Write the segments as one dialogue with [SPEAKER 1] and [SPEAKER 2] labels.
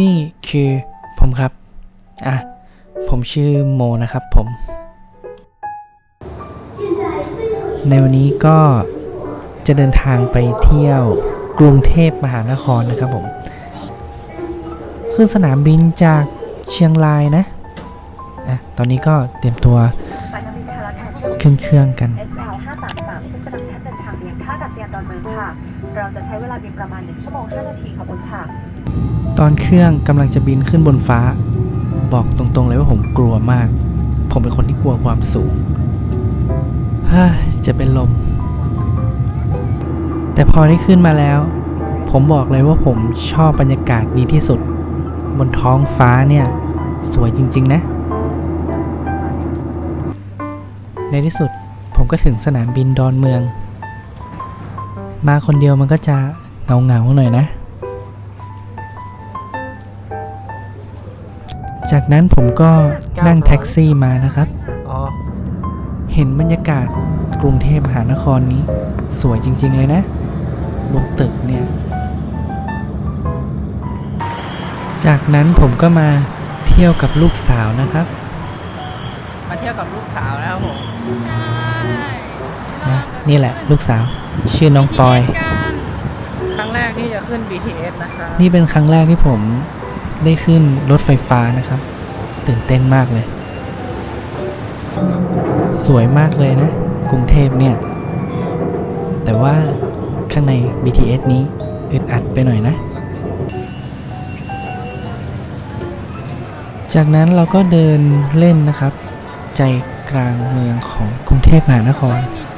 [SPEAKER 1] นี่คือผมครับ อะ ผมชื่อโมนะครับผม ในวันนี้ก็จะเดินทางไปเที่ยวกรุงเทพมหานครนะครับผมขึ้นสนามบินจากเชียงรายนะ อะ ตอนนี้ก็เตรียมตัว
[SPEAKER 2] สายการบินไทยรัฐไทย
[SPEAKER 1] ขึ้นเครื่องกัน
[SPEAKER 2] ท่านเดินทางเรียนท่าอากาศยานดอนเมืองค่ะ เราจะใช้เวลาบินประมาณ 1 ชั่วโมง 5 นาทีขอบคุณค่ะ
[SPEAKER 1] ตอนเครื่องกำลังจะบินขึ้นบนฟ้า บอกตรงๆเลยว่าผมกลัวมาก ผมเป็นคนที่กลัวความสูงฮ้ยจะเป็นลม แต่พอได้ขึ้นมาแล้ว ผมบอกเลยว่าผมชอบบรรยากาศนี้ที่สุด บนท้องฟ้าเนี่ย สวยจริง ๆ นะ ในที่สุดผมก็ถึงสนามบินดอนเมือง มาคนเดียวมันก็จะเหงาๆหน่อยนะ จากนั้นผมก็นั่งแท็กซี่มานะครับ เห็นบรรยากาศกรุงเทพมหานครนี้ สวยจริง ๆ เลยนะบนตึกเนี่ย จากนั้นผมก็มาเที่ยวกับลูกสาวนะครับ มาเที่ยวกับลูกสาวนะครับผม
[SPEAKER 3] ใช่
[SPEAKER 1] นะนี่แหละลูกสาว ชื่อน้องปอย
[SPEAKER 4] ครั้งแรกที่จะขึ้น BTS นะคะ
[SPEAKER 1] นี่เป็นครั้งแรกที่ผมได้ขึ้นรถไฟฟ้านะครับ ตื่นเต้นมากเลย สวยมากเลยนะ กรุงเทพเนี่ย แต่ว่าข้างใน BTS นี้อึดอัดไปหน่อยนะ จากนั้นเราก็เดินเล่นนะครับ ใจกลางเมืองของกรุงเทพมหานคร
[SPEAKER 3] มีเพียงร้านอาหารเยอะมาก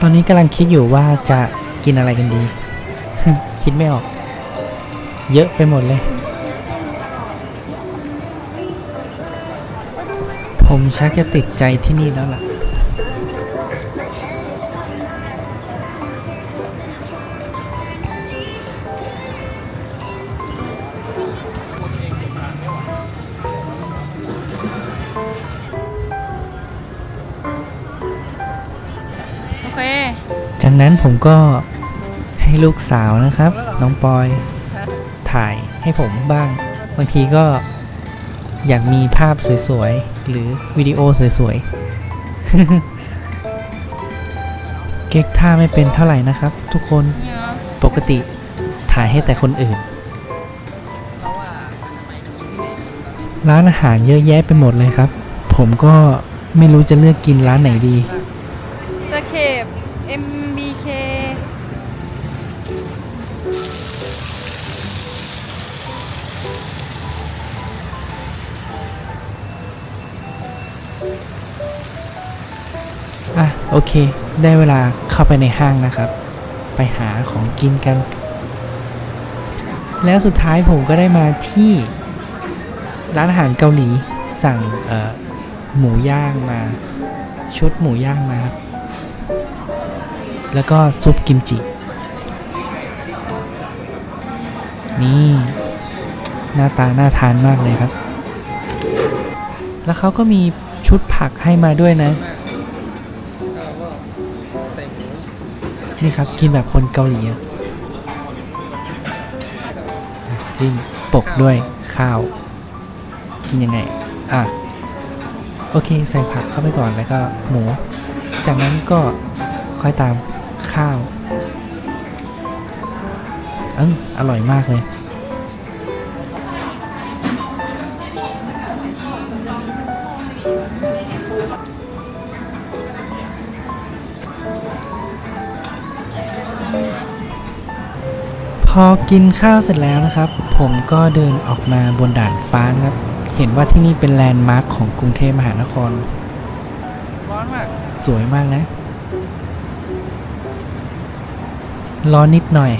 [SPEAKER 1] ตอนนี้กำลังคิดอยู่ว่าจะกินอะไรกันดี คิดไม่ออก เยอะไปหมดเลย ผมชักจะติดใจที่นี่แล้วล่ะ จากนั้นผมก็ให้ลูกสาวนะครับ น้องปอยถ่ายให้ผมบ้าง บางทีก็อยากมีภาพสวยๆ หรือวิดีโอสวยๆ เก๊กท่าไม่เป็นเท่าไหร่นะครับ ทุกคนปกติถ่ายให้แต่คนอื่น ร้านอาหารเยอะแยะไปหมดเลยครับ ผมก็ไม่รู้จะเลือกกินร้านไหนดี
[SPEAKER 3] MBK
[SPEAKER 1] อะโอเค ได้เวลาเข้าไปในห้างนะครับ ไปหาของกินกัน แล้วสุดท้ายผมก็ได้มาที่ร้านอาหารเกาหลีสั่งหมูย่างมา ชุดหมูย่างมาครับ แล้วก็ซุปกิมจิ นี่ หน้าตาน่าทานมากเลยครับ แล้วเขาก็มีชุดผักให้มาด้วยนะ นี่ครับกินแบบคนเกาหลีอะจิ้มปกด้วยข้าว กินยังไง อะ โอเค ใส่ผักเข้าไปก่อนแล้วก็หมู จากนั้นก็ค่อยตาม ข้าวเอออร่อยมากเลย พอกินข้าวเสร็จแล้วนะครับ ผมก็เดินออกมาบนด่านฟ้านะครับ เห็นว่าที่นี่เป็นแลนด์มาร์คของกรุงเทพมหานคร
[SPEAKER 4] ร้อนมาก
[SPEAKER 1] สวยมากนะ ร้อนนิดหน่อย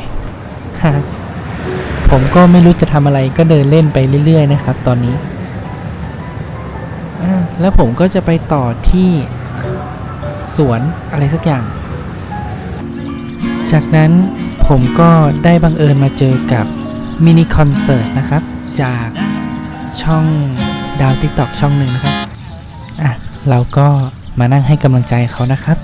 [SPEAKER 1] ผมก็ไม่รู้จะทำอะไรก็เดินเล่นไปเรื่อย ๆ นะครับ ตอนนี้ แล้วผมก็จะไปต่อที่สวนอะไรสักอย่าง จากนั้นผมก็ได้บังเอิญมาเจอกับมินิคอนเสิร์ตนะครับ จากช่องดาวติ๊กต็อกช่องหนึ่งนะครับ อะ เราก็มานั่งให้กำลังใจเขานะครับ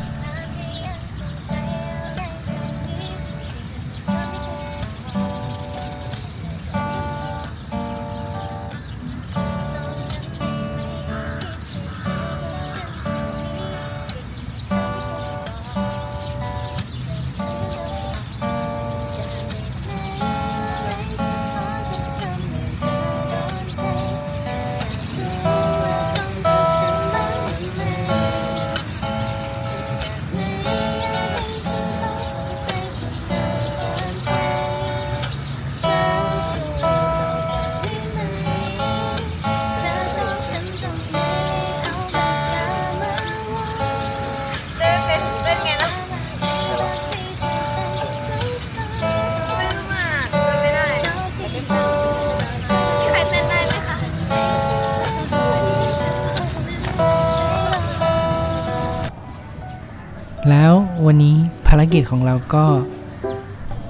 [SPEAKER 1] แล้ววันนี้ภารกิจของเราก็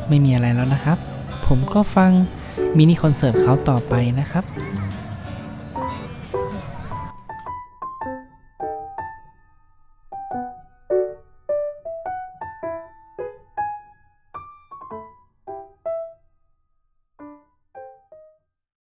[SPEAKER 1] ไม่มีอะไรแล้วนะครับ ผมก็ฟังมินิคอนเสิร์ตเขาต่อไปนะครับ